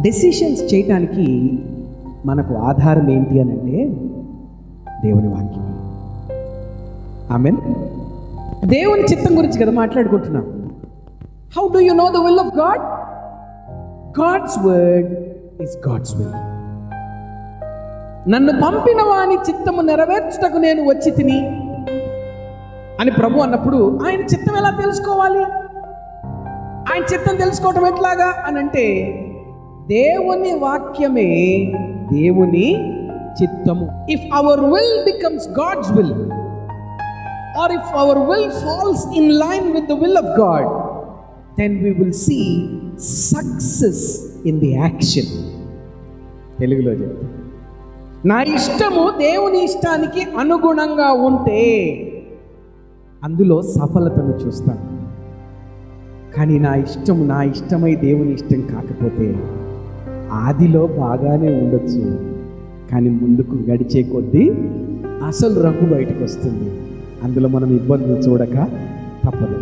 Decisions చేయటానికి మనకు ఆధారం ఏంటి అని అంటే దేవుని వాక్యం. ఆమెన్ దేవుని చిత్తం గురించి కదా మాట్లాడుకుంటున్నాం. How do you know the will of God God's word is God's will నన్ను పంపిన వాని చిత్తము నెరవేర్చుటకు నేను వచ్చి తిని అని ప్రభు అన్నప్పుడు ఆయన చిత్తం ఎలా తెలుసుకోవాలి? ఆయన చిత్తం తెలుసుకోవటం ఎట్లాగా అని అంటే దేవుని వాక్యమే దేవుని చిత్తము. If our will becomes God's will or if our will falls in line with the will of God then we will see success in the action తెలుగులో చెప్తా. నా ఇష్టము దేవుని ఇష్టానికి అనుగుణంగా ఉంటే అందులో సఫలతను చూస్తాను. కానీ నా ఇష్టము నా ఇష్టమై దేవుని ఇష్టం కాకపోతే ఆదిలో బాగానే ఉండొచ్చు. కానీ ముందుకు గడిచే కొద్దీ అసలు రంగు బయటకు వస్తుంది అందులో మనం ఇబ్బందులు చూడక తప్పదు.